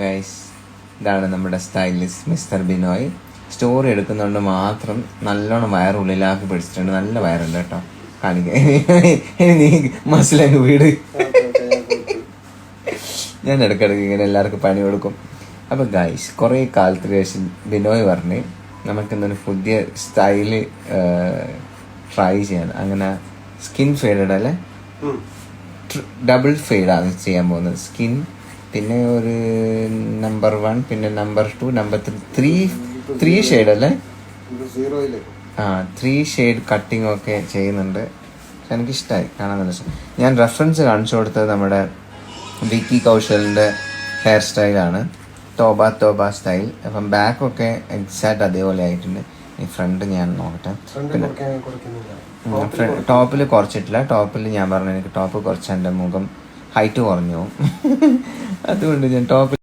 Guys ഇതാണ് നമ്മുടെ stylist mister Binoy story എടുക്കുന്നതുകൊണ്ട് മാത്രം നല്ലോണം വയറുള്ളിലാക്കി പിടിച്ചിട്ടുണ്ട് നല്ല വയറുണ്ട് കേട്ടോ. കാണിക്കാൻ നീ മസിലങ്ങ് വീട്. ഞാൻ ഇടയ്ക്കിടയ്ക്ക് ഇങ്ങനെ എല്ലാവർക്കും പണി കൊടുക്കും. അപ്പോൾ ഗൈസ് കുറേ കാലത്തിന് ശേഷം ബിനോയ് പറഞ്ഞ് നമുക്കിന്നൊരു പുതിയ സ്റ്റൈൽ ട്രൈ ചെയ്യാൻ അങ്ങനെ സ്കിൻ ഫെയ്ഡഡ് അല്ലേ ഡബിൾ ഫെയ്ഡാണ് ചെയ്യാൻ പോകുന്നത്. സ്കിൻ പിന്നെ ഒരു നമ്പർ വൺ പിന്നെ number two number three three three shade അല്ലേ? ആ ത്രീ ഷെയ്ഡ് കട്ടിംഗ് ഒക്കെ ചെയ്യുന്നുണ്ട്. എനിക്കിഷ്ടമായി കാണാൻ നല്ല ഞാൻ റെഫറൻസ് കാണിച്ചു കൊടുത്തത് നമ്മുടെ വിക്കി കൗശലിന്റെ ഹെയർ സ്റ്റൈലാണ് തോബ തോബ സ്റ്റൈൽ അപ്പം ബാക്കൊക്കെ എക്സാക്ട് അതേപോലെ ആയിട്ടുണ്ട്. ഈ ഫ്രണ്ട് ഞാൻ നോക്കട്ടെ. പിന്നെ ടോപ്പിൽ കുറച്ചിട്ടില്ല. ടോപ്പിൽ ഞാൻ പറഞ്ഞു എനിക്ക് ടോപ്പ് കുറച്ച് എന്റെ മുഖം ഹൈറ്റ് കുറഞ്ഞു. പോകും അതുകൊണ്ട് ഞാൻ ടോപ്പിൽ